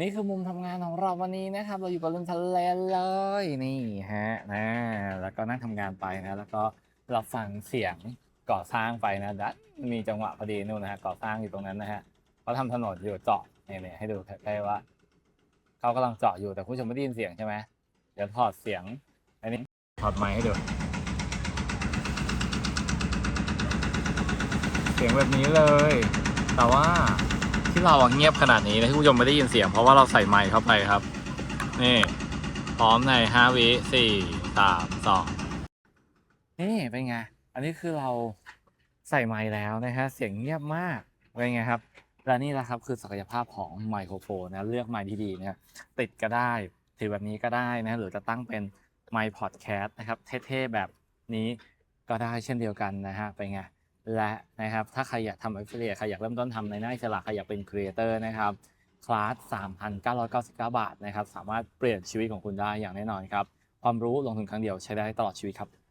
นี่คือมุมทำงานของเราวันนี้นะครับ เราอยู่กับริมทะเลเลยนี่ฮะนะแล้วก็นั่งทำงานไปนะ แล้วก็รับฟังเสียงก่อสร้างไปนะดันมีจังหวะพอดีนู่นนะฮะก่อสร้างอยู่ตรงนั้นนะฮะเขาทำถนนอยู่เจาะเนี่ยให้ดูใกล้ว่าเขากำลังเจาะอยู่แต่คุณผู้ชมไม่ได้ยินเสียงใช่ไหมเดี๋ยวถอดเสียงอันนี้ถอดไมค์ให้ดูเสียงแบบนี้เลย แต่ว่า ที่เราเงียบขนาดนี้นะที่ผู้ชมไม่ได้ยินเสียงเพราะว่าเราใส่ไมค์เข้าไปครับ นี่ พร้อมในห้าวิสี่สามสองนี่เป็นไง อันนี้คือเราใส่ไมค์แล้วนะฮะเสียงเงียบมากเป็นไงครับและนี่แหละครับคือศักยภาพของไมโครโฟนนะเลือกไมค์ที่ดีนะติดก็ได้ถือแบบนี้ก็ได้นะหรือจะตั้งเป็นไมค์พอดแคสต์นะครับเท่ๆแบบนี้ก็ได้เช่นเดียวกันนะฮะเป็นไง และนะครับถ้าใครอยากทำ affiliate ใครอยากเริ่มต้นทำในหน้าอิสระใครอยากเป็นครีเอเตอร์นะครับคลาส 3,999 บาทนะครับ สามารถเปลี่ยนชีวิตของคุณได้อย่างแน่นอนครับ ความรู้ลงทุนครั้งเดียวใช้ได้ตลอดชีวิตครับ